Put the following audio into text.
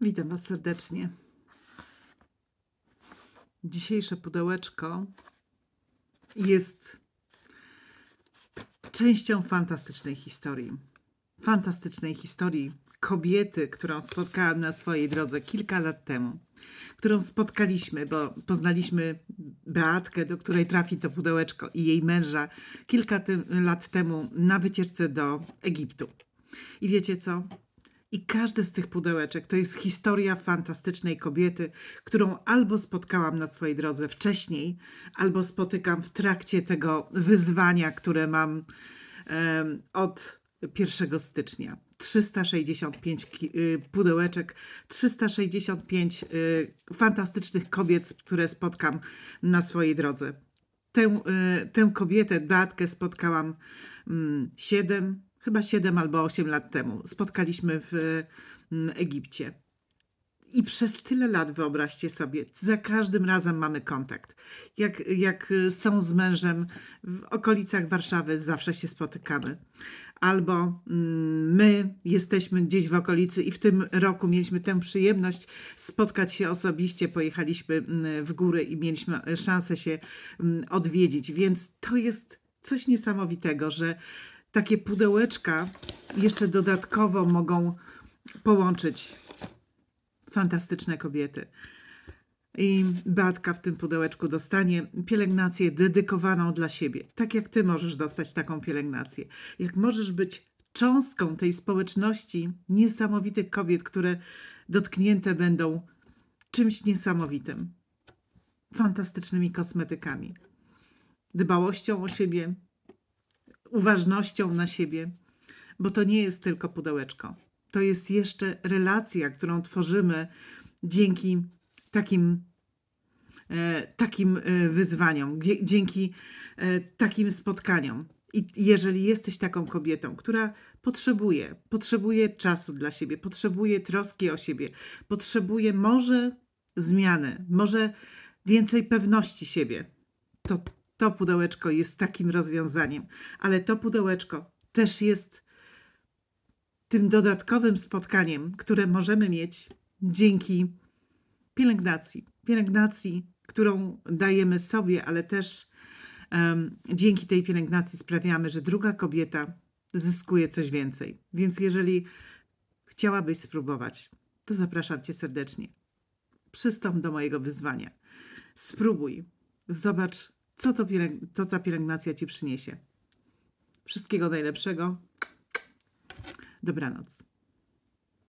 Witam Was serdecznie. Dzisiejsze pudełeczko jest częścią fantastycznej historii. Fantastycznej historii kobiety, którą spotkałam na swojej drodze kilka lat temu. Którą spotkaliśmy, bo poznaliśmy Beatkę, do której trafi to pudełeczko, i jej męża kilka lat temu na wycieczce do Egiptu. I wiecie co? I każde z tych pudełeczek to jest historia fantastycznej kobiety, którą albo spotkałam na swojej drodze wcześniej, albo spotykam w trakcie tego wyzwania, które mam em, od 1 stycznia. 365 ki- y, pudełeczek, 365 y, fantastycznych kobiet, które spotkam na swojej drodze. Tę, y, tę kobietę, Beatkę, spotkałam mm, 7, chyba 7 albo 8 lat temu. Spotkaliśmy w mm, Egipcie. I przez tyle lat, wyobraźcie sobie, za każdym razem mamy kontakt. Jak, jak są z mężem w okolicach Warszawy, zawsze się spotykamy. Albo mm, my jesteśmy gdzieś w okolicy i w tym roku mieliśmy tę przyjemność spotkać się osobiście. Pojechaliśmy mm, w góry i mieliśmy szansę się odwiedzić. Więc to jest coś niesamowitego, że takie pudełeczka jeszcze dodatkowo mogą połączyć fantastyczne kobiety. I Beatka w tym pudełeczku dostanie pielęgnację dedykowaną dla siebie. Tak jak ty możesz dostać taką pielęgnację. Jak możesz być cząstką tej społeczności niesamowitych kobiet, które dotknięte będą czymś niesamowitym. Fantastycznymi kosmetykami, dbałością o siebie, uważnością na siebie, bo to nie jest tylko pudełeczko. To jest jeszcze relacja, którą tworzymy dzięki takim, e, takim e, wyzwaniom, dzięki e, takim spotkaniom. I jeżeli jesteś taką kobietą, która potrzebuje, potrzebuje czasu dla siebie, potrzebuje troski o siebie, potrzebuje może zmiany, może więcej pewności siebie, to to pudełeczko jest takim rozwiązaniem. Ale to pudełeczko też jest tym dodatkowym spotkaniem, które możemy mieć dzięki pielęgnacji. Pielęgnacji, którą dajemy sobie, ale też em, dzięki tej pielęgnacji sprawiamy, że druga kobieta zyskuje coś więcej. Więc jeżeli chciałabyś spróbować, to zapraszam Cię serdecznie. Przystąp do mojego wyzwania. Spróbuj. Zobacz, co, to co ta pielęgnacja Ci przyniesie. Wszystkiego najlepszego. Dobranoc.